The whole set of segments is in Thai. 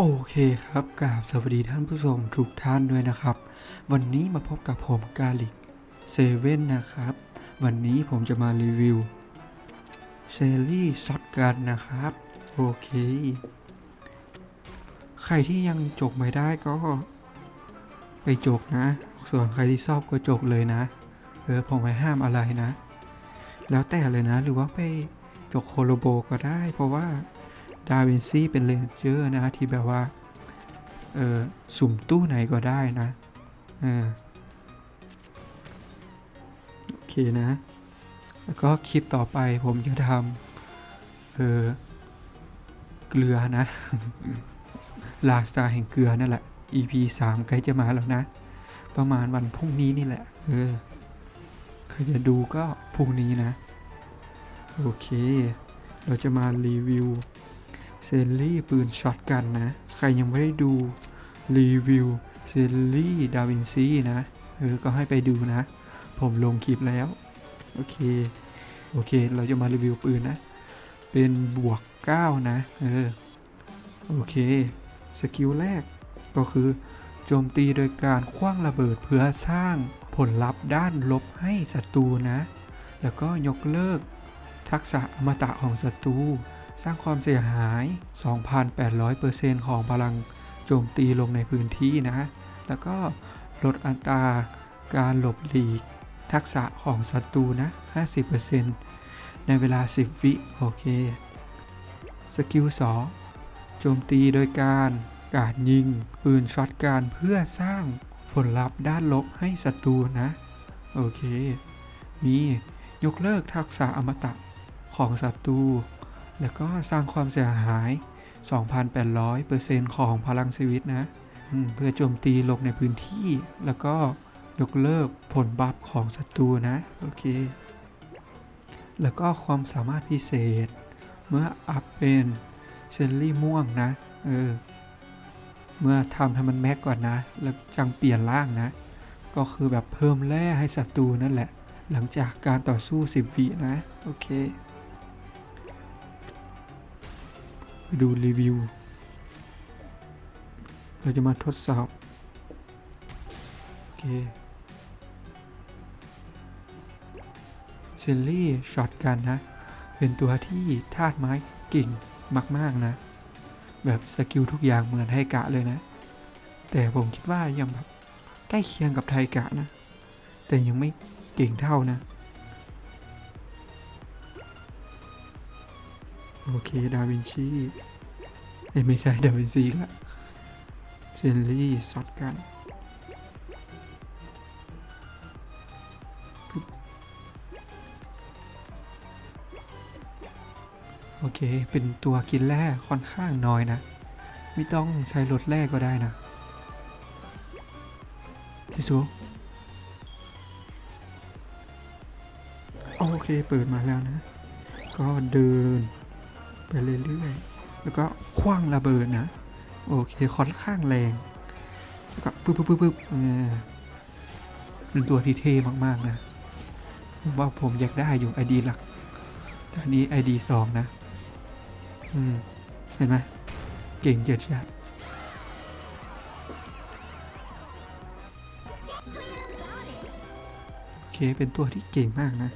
โอเคครับกราบสวัสดีท่านผู้ชมทุกท่านด้วยนะครับ วันนี้มาพบกับผมกาลิกเซเว่นนะครับ วันนี้ผมจะมารีวิวเซรี่ช็อตกันนะครับ โอเค ใครที่ยังจกไม่ได้ก็ ไปจกนะ ส่วนใครที่ชอบก็จกเลยนะ เออผมไม่ห้ามอะไรนะ แล้วแต่เลยนะหรือว่าไปจกโคโลโบก็ได้ เพราะว่า ดาวินซีเป็นเลนเจอร์นะที่แบบว่า เออสุ่มตู้ไหนก็ได้นะเออโอเคนะ แล้วก็คลิปต่อไปผมจะทำเออเกลือนะลาสตาแห่งเกลือนั่นแหละ EP 3ใกล้จะมาแล้วนะ ประมาณวันพรุ่งนี้นี่แหละ เออใครจะดูก็พรุ่งนี้นะ โอเค เราจะมารีวิว ซนลี่ปืนช็อตกันนะ ใครยังไม่ได้ดูรีวิวเซนลี่ดาวินซีนะ เออ ก็ให้ไปดูนะ ผมลงคลิปแล้ว โอเค โอเค เราจะมารีวิวปืนนะ เป็นบวก 9 นะ เออ โอเค สกิลแรกก็คือโจมตีโดยการคว้างระเบิดเพื่อสร้างผลลัพธ์ด้านลบให้ศัตรูนะ แล้วก็ยกเลิกทักษะอมตะของศัตรู สร้างความเสียหาย 2,800%ของพลังโจมตีลงในพื้นที่นะ แล้วก็ลดอัตราการหลบหลีก ทักษะของศัตรูนะ 50%ในเวลา 10 วิ โอเค สกิล 2 โจมตีโดยการกาดยิง ปืนช็อตการเพื่อสร้างผลลัพธ์ด้านลบให้ศัตรูนะ โอเค มียกเลิกทักษะอมตะของศัตรู แล้วก็สร้างความเสียหาย 2,800%ของพลังชีวิตนะเพื่อโจมตีลงในพื้นที่ แล้วก็ยกเลิกผลบัฟของศัตรูนะ โอเค แล้วก็ความสามารถพิเศษ เมื่ออัพเป็นเซนลี่ม่วงนะ เออ เมื่อทำให้มันแม็กก่อนนะ แล้วจังเปลี่ยนร่างนะ ก็คือแบบเพิ่มแร่ให้ศัตรูนั่นแหละ หลังจากการต่อสู้ 10วินะ โอเค ดูรีวิว เราจะมาทดสอบ โอเคเซลลี่ช็อตกันนะ เป็นตัวที่ธาตุไม้เก่งมาก ๆ นะ แบบสกิลทุกอย่างเหมือนไทกะเลยนะ แต่ผมคิดว่ายังแบบใกล้เคียงกับไทกะนะ แต่ยังไม่เก่งเท่านะ โอเค ดาวินชีเอ้ไม่ใช่ดาวินซีละเซนลี่ซอดกันโอเค เป็นตัวกินแร่ค่อนข้างน้อยนะ ไม่ต้องใช้รถแร่ก็ได้นะพี่ซูโอเค เปิดมาแล้วนะ ก็เดิน ไปเรื่อยๆ แล้วก็คว้างระเบิดนะ โอเคค่อนข้างแรง แล้วก็ปึ๊บปึ๊บปึ๊บเป็นตัวที่เท่มากๆนะผมว่าผมอยากได้อยู่ไอดีหลักแต่อันนี้ไอดีสองนะ อืม เห็นไหมเก่งเจิดชัดโอเคเป็นตัวที่เก่งมากนะ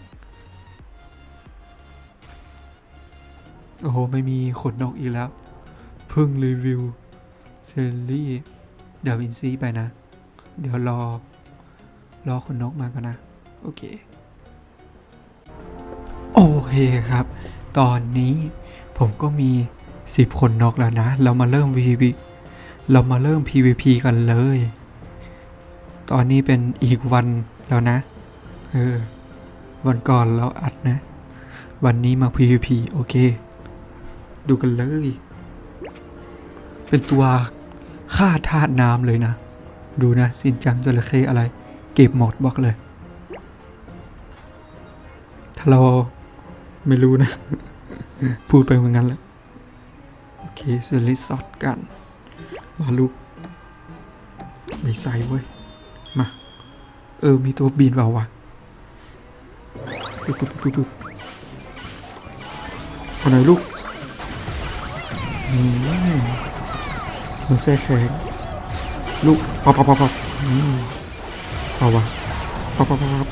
โอ้โห ไม่มีขนนกอีกแล้ว เพิ่งรีวิวเซลลี่เดวินซีไปนะ เดี๋ยวรอ รอขนนกมากันนะ โอเค โอเคครับ ตอนนี้ผมก็มี 10คนนกแล้วนะ เรามาเริ่ม PVP เรามาเริ่ม PVP กันเลย ตอนนี้เป็นอีกวันแล้วนะ เออ วันก่อนเราอัดนะ วันนี้มา PVP โอเค ดูกันเลย เป็นตัวฆ่าธาตุน้ำเลยนะ ดูนะ สินจังจระเข้อะไร เก็บหมดบอกเลย ถ้าเราไม่รู้นะ พูดไปเหมือนกันแหละโอเคเซลิสอดกัน มาลุกไม่ใส่เว้ย มา เออ มีตัวบินเปล่าวะปึ๊บปึ๊บปึ๊บปึ๊บคนไหนลูก มันแทรกแข็งลูกปับปับปับปับอืมเอาวะปับปับปับปับ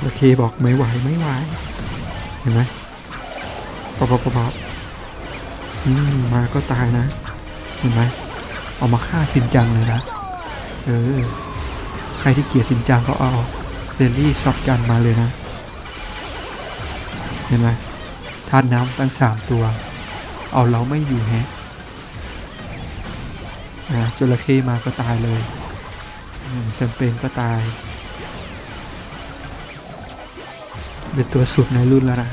โอเคบอกไม่ไหวไม่ไหวเห็นไหมปับปับปับปับอืมาก็ตายนะ เห็นไหมเอามาฆ่าสินจังเลยนะ เออ ใครที่เกลียดสินจังก็เอาเซรี่ช็อตกันมาเลยนะ เห็นไหมธาตุน้ำตั้งสามตัว เอาเราไม่อยู่แฮะนะจระเข้มาก็ตายเลยแซมเปญก็ตาย เป็นตัวสุดในรุ่นแล้วนะ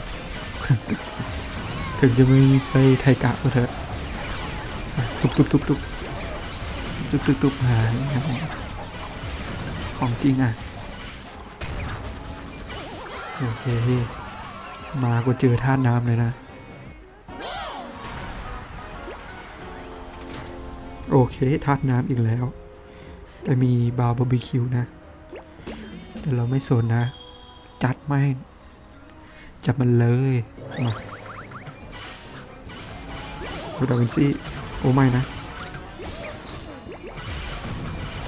ถึงจะไม่ใช่ไทกะก็เถอะอะตุบตุบตุบตุบตุบตุบตุบหายครับของจริงอะ โอเค มาก็เจอท่าน้ำเลยนะ โอเคธาตุน้ำอีกแล้ว แต่มีบาร์บบีคิวนะ แต่เราไม่สนนะ จัดแม่ง จับมันเลย มาโอดาวินซี่โอ้ไม่นะ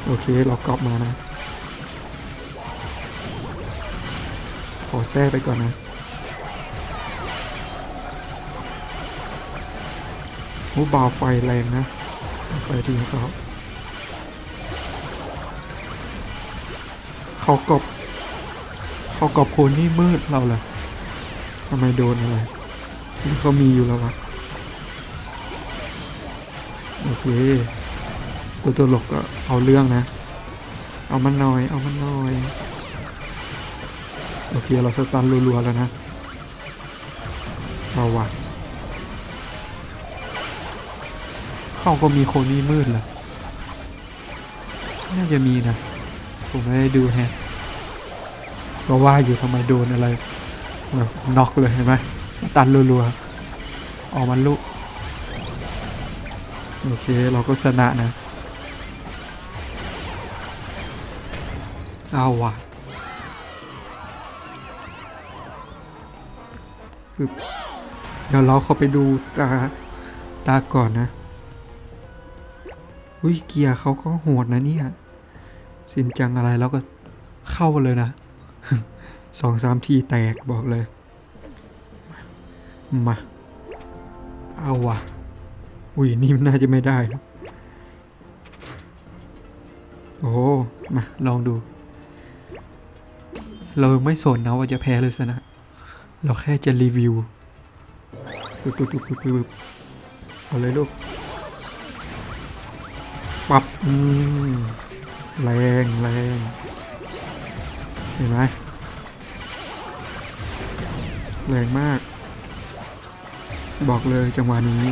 โอเค เรากรอบมานะ ขอแทรกไปก่อนนะ โอ้บาวไฟแรงนะ ไฟที่เขาเขากบเขากบโคนนี่มืดเราเหรอทำไมโดนอะไรนี่เขามีอยู่แล้ววะโอเคตัวตัวหลกก็เอาเรื่องนะ เอามันหน่อย เอามันหน่อย โอเค เราสตันรัวๆแล้วนะ เอาวะ เขาก็มีโคนนี่มืดเหรอน่าจะมีนะ ผมไม่ได้ดูแฮะก็ว่าอยู่ทำไมโดนอะไรแบบน็อกเลยเห็นไหมตันรัวๆออกมันลุกโอเค เราก็ชนะนะ เอาว่ะเดี๋ยวเราเข้าไปดูตาตาก่อนนะ อุ้ยเกียร์เขาก็โหดนะเนี่ยสินจังอะไรแล้วก็เข้าเลยนะสองสามทีแตกบอกเลย มา เอาว่ะ อุ้ยนี่มันน่าจะไม่ได้นะโอ้มา ลองดู เราไม่สนนะว่าจะแพ้หรือชนะ เราแค่จะรีวิวปึ๊บปึ๊บปึ๊บปึ๊บปึ๊บเอาเลยลูก ปรับอืมแรงแรงเห็นไหมแรงมาก บอกเลยจังหวะนี้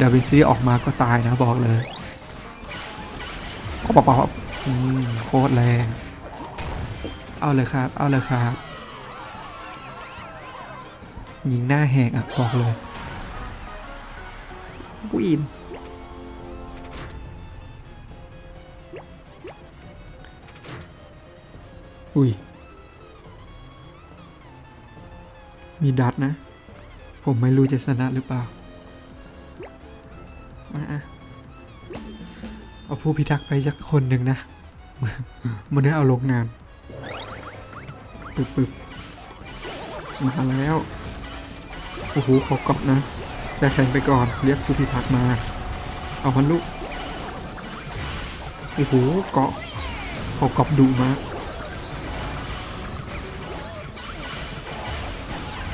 ดาวินซีออกมาก็ตายนะบอกเลยป๊อปป๊อปอืมโคตรแรง เอาเลยครับ เอาเลยครับ ยิงหน้าแหกอะ บอกเลย วินอุ้ย มีดัดนะ ผมไม่รู้จะชนะหรือเปล่า มาเอาผู้พิทักษ์ไปสักคนหนึ่งนะ มันได้เอาลงนามปึ๊บปึ๊บมาแล้ว โอ้โหขอเกาะนะ แช่แข็งไปก่อน เรียกผู้พิทักษ์มา เอาพันลุกโอ้โห เกาะเขากอบดุมาก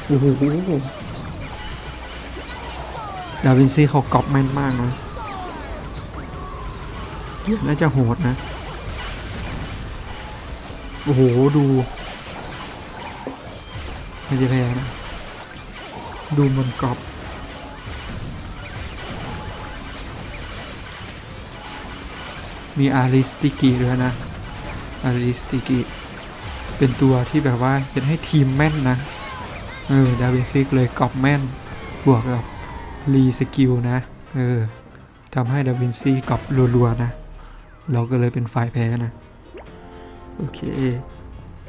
โอ้โหดาวินซีเขากอบแม่นมากนะน่าจะโหดนะ โอ้โห ดูไม่จะแพ้นะ ดูมันกอบ มีอาริสติกิด้วยนะ อาริสติกิ เป็นตัวที่แบบว่าจะให้ทีมแม่นนะ เออ ดาวินซิกเลยกอบแม่น บวกกับรีสกิลนะ เออทำให้ดาวินซีกอบรัวๆนะ เราก็เลยเป็นฝ่ายแพ้นะ โอเค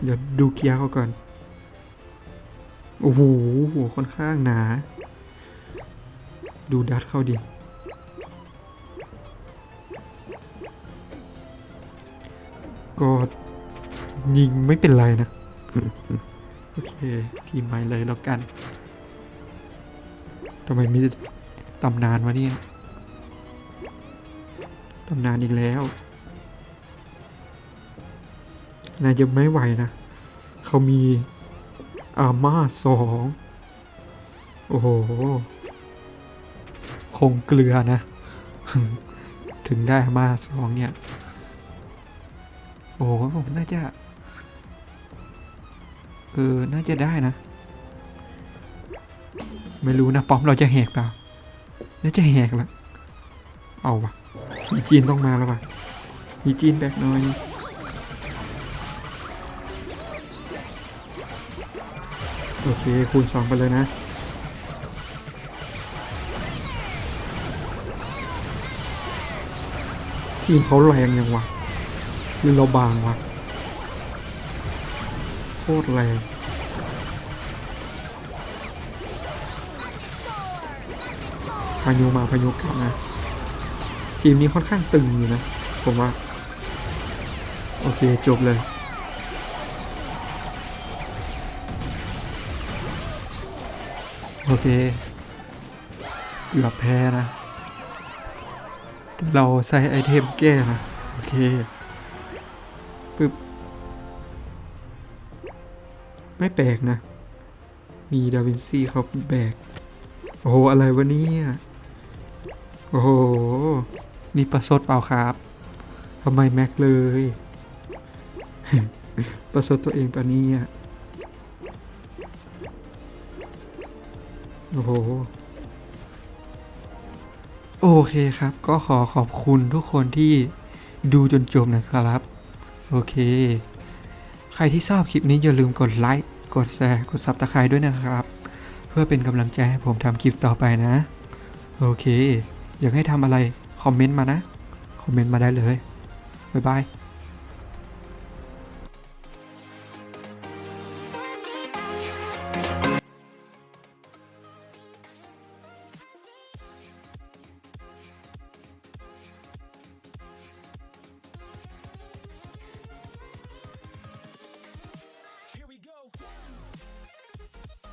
เดี๋ยวดูเกียร์เขาก่อน โอ้โหค่อนข้างหนา ดูดัดเข้าดิ ก็ยิงไม่เป็นไรนะ โอเค ทีมใหม่เลยแล้วกันทำไมมีตำนานวะเนี่ยตำนานอีกแล้วนายจะไม่ไหวนะ เขามีอาม่าสอง โอ้โห คงเกลือนะ ถึงได้อาม่าสองเนี่ย โอ้โหน่าจะเออ น่าจะได้นะ ไม่รู้นะ ป้อมเราจะแหกเปล่าน่าจะแหกละเอาวะมีจีนต้องมาแล้ววะมีจีนแบกหน่อยโอเค คูณสองไปเลยนะ ทีมเขาแรงยังวะือเราบางวะโคตรแรงพายุมาพายุกลับนะ ทีมนี้ค่อนข้างตึงอยู่นะ ผมว่า โอเค จบเลยโอเคเกือบแพ้นะ แต่เราใส่ไอเทมแก้นะ โอเค ปึ๊บ ไม่แปลกนะ มีดาวินซีเขาแบก โอ้โห อะไรวะเนี่ย โอ้โห นี่ประสดเปล่าครับทำไมแม็กเลย ประสดตัวเองปะเนี่ยโอ้โห โอเคครับ ก็ขอขอบคุณทุกคนที่ดูจนจบนะครับ โอเค ใครที่ชอบคลิปนี้อย่าลืมกดไลค์กดแชร์กดซับสไครต์ด้วยนะครับ เพื่อเป็นกำลังใจให้ผมทำคลิปต่อไปนะ โอเค อยากให้ทำอะไร คอมเมนต์มานะ คอมเมนต์มาได้เลย บ๊ายบาย